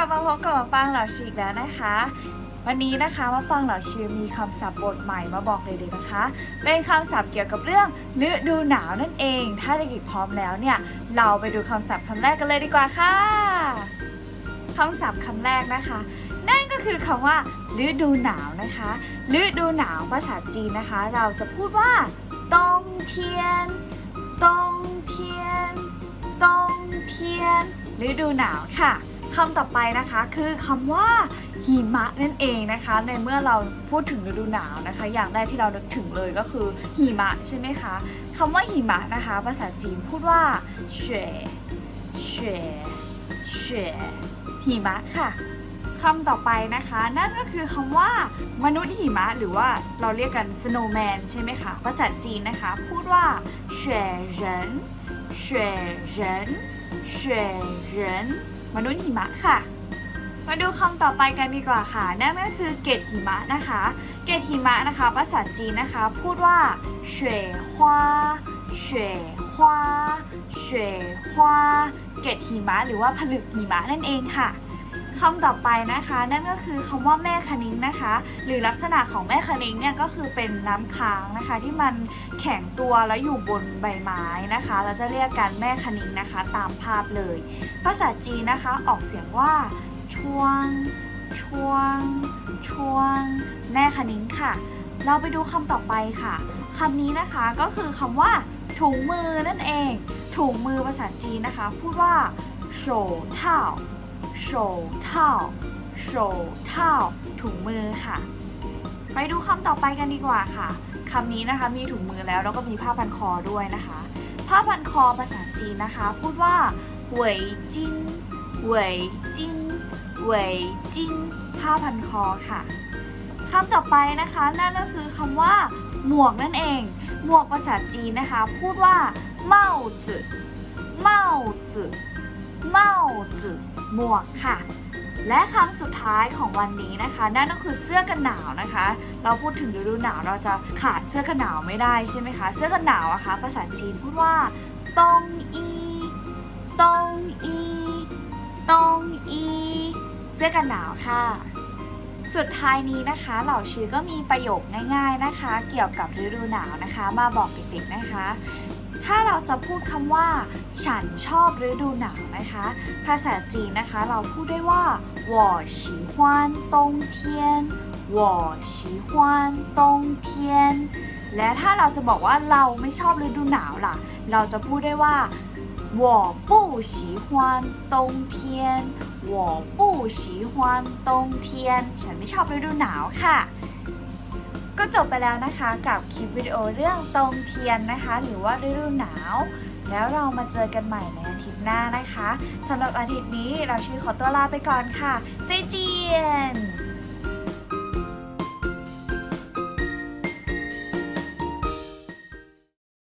กลับมาพบกับมะปางเหล่าชีอีกแล้วนะคะ วันนี้นะคะมะปางเหล่าชีมีคำศัพท์บทใหม่มาบอกเลยเลยนะคะ เป็นคำศัพท์เกี่ยวกับเรื่องฤดูหนาวนั่นเอง ถ้าเด็กๆพร้อมแล้วเนี่ย เราไปดูคำศัพท์คำแรกกันเลยดีกว่าค่ะคำศัพท์คำแรกนะคะ นั่นก็คือคำว่าฤดูหนาวนะคะฤดูหนาวภาษาจีนนะคะ เราจะพูดว่าตงเทียนตงเทียนตงเทียนฤดูหนาวค่ะ คำต่อไปนะคะคือคำว่าหิมะนั่นเองนะคะ ในเมื่อเราพูดถึงฤดูหนาวนะคะ อย่างแรกที่เรานึกถึงเลยก็คือหิมะใช่ไหมคะคำว่าหิมะนะคะ ภาษาจีนพูดว่าเฉวยเฉวยเฉวยหิมะค่ะ คำต่อไปนะคะ นั่นก็คือคำว่ามนุษย์หิมะ หรือว่าเราเรียกกัน snowman ใช่ไหมคะภาษาจีนนะคะ พูดว่า雪人雪人雪人 มนุษย์หิมะค่ะ มาดูคำต่อไปกันดีกว่าค่ะ นั่นก็คือเกตหิมะนะคะ เกตหิมะนะคะ ภาษาจีนนะคะ พูดว่าเฉยฮวาเฉยฮวาเฉยฮวาเกตหิมะหรือว่าผลึกหิมะนั่นเองค่ะ คำต่อไปนะคะ นั่นก็คือคำว่าแม่คณิ้งนะคะ หรือลักษณะของแม่คณิ้งเนี่ยก็คือเป็นน้ำค้างนะคะ ที่มันแข็งตัวแล้วอยู่บนใบไม้นะคะ เราจะเรียกกันแม่คณิ้งนะคะ ตามภาพเลย ภาษาจีนนะคะออกเสียงว่าช่วง ช่วง ช่วง แม่คณิ้งค่ะ เราไปดูคำต่อไปค่ะคำนี้นะคะก็คือคำว่าถุงมือนั่นเอง ถุงมือภาษาจีนนะคะ พูดว่าโฉเท่า โฉเท่าโฉเท่าถุงมือค่ะ ไปดูคำต่อไปกันดีกว่าค่ะคำนี้นะคะมีถุงมือแล้วแล้วก็มีผ้าพันคอด้วยนะคะ ผ้าพันคอภาษาจีนนะคะ พูดว่าเหวยจินเหวยจินเหวยจินผ้าพันคอค่ะคำต่อไปนะคะนั่นก็คือคำว่า หมวกนั่นเอง หมวกภาษาจีนนะคะ พูดว่าเมาจืเมาจื เมาจืหมวกค่ะ และคำสุดท้ายของวันนี้นะคะ นั่นก็คือเสื้อกันหนาวนะคะ เราพูดถึงฤดูหนาวเราจะขาดเสื้อกันหนาวไม่ได้ใช่ไหมคะ เสื้อกันหนาวอะคะ ภาษาจีนพูดว่าตงอีตงอีตงอีเสื้อกันหนาวค่ะสุดท้ายนี้นะคะ เหล่าชื่อก็มีประโยคง่ายๆนะคะ เกี่ยวกับฤดูหนาวนะคะ มาบอกเด็กๆนะคะ ถ้าเราจะพูดคำว่า ฉันชอบฤดูหนาวนะคะ ภาษาจีนนะคะ เราพูดได้ว่า我喜欢冬天我喜欢冬天และถ้าเราจะบอกว่าเราไม่ชอบฤดูหนาวล่ะ เราจะพูดได้ว่า我不喜欢冬天我不喜欢冬天ฉันไม่ชอบฤดูหนาวค่ะ ก็จบไปแล้วนะคะกับคลิปวิดีโอเรื่องตรงเทียนนะคะ หรือว่าฤดูหนาว แล้วเรามาเจอกันใหม่ในอาทิตย์หน้านะคะสำหรับอาทิตย์นี้เราชื่อขอตัวลาไปก่อนค่ะ เจเจียน